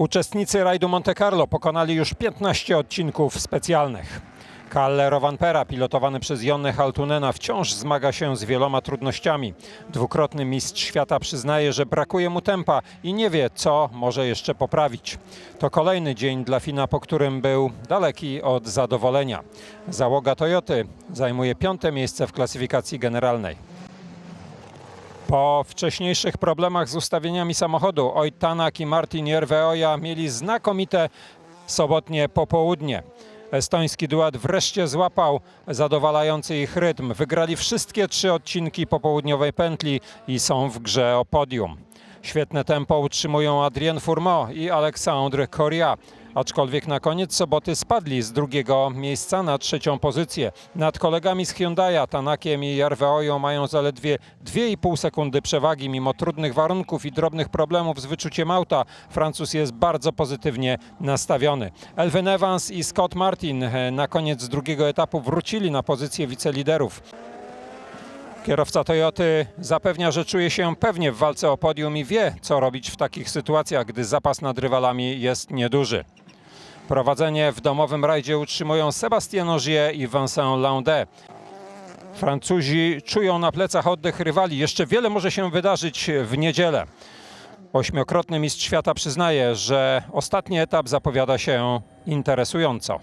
Uczestnicy rajdu Monte Carlo pokonali już 15 odcinków specjalnych. Kalle Rovanpera, pilotowany przez Jonne Haltunena, wciąż zmaga się z wieloma trudnościami. Dwukrotny mistrz świata przyznaje, że brakuje mu tempa i nie wie, co może jeszcze poprawić. To kolejny dzień dla Fina, po którym był daleki od zadowolenia. Załoga Toyoty zajmuje piąte miejsce w klasyfikacji generalnej. Po wcześniejszych problemach z ustawieniami samochodu Oj Tanak i Martin Jerveoja mieli znakomite sobotnie popołudnie. Estoński duet wreszcie złapał zadowalający ich rytm. Wygrali wszystkie trzy odcinki popołudniowej pętli i są w grze o podium. Świetne tempo utrzymują Adrien Fourmont i Alexandre Coria. Aczkolwiek na koniec soboty spadli z drugiego miejsca na trzecią pozycję. Nad kolegami z Hyundai'a, Tanakiem i Jarveoją mają zaledwie 2,5 sekundy przewagi. Mimo trudnych warunków i drobnych problemów z wyczuciem auta, Francuz jest bardzo pozytywnie nastawiony. Elvin Evans i Scott Martin e, na koniec drugiego etapu wrócili na pozycję wiceliderów. Kierowca Toyoty zapewnia, że czuje się pewnie w walce o podium i wie, co robić w takich sytuacjach, gdy zapas nad rywalami jest nieduży. Prowadzenie w domowym rajdzie utrzymują Sébastien Ogier i Vincent Landé. Francuzi czują na plecach oddech rywali. Jeszcze wiele może się wydarzyć w niedzielę. Ośmiokrotny mistrz świata przyznaje, że ostatni etap zapowiada się interesująco.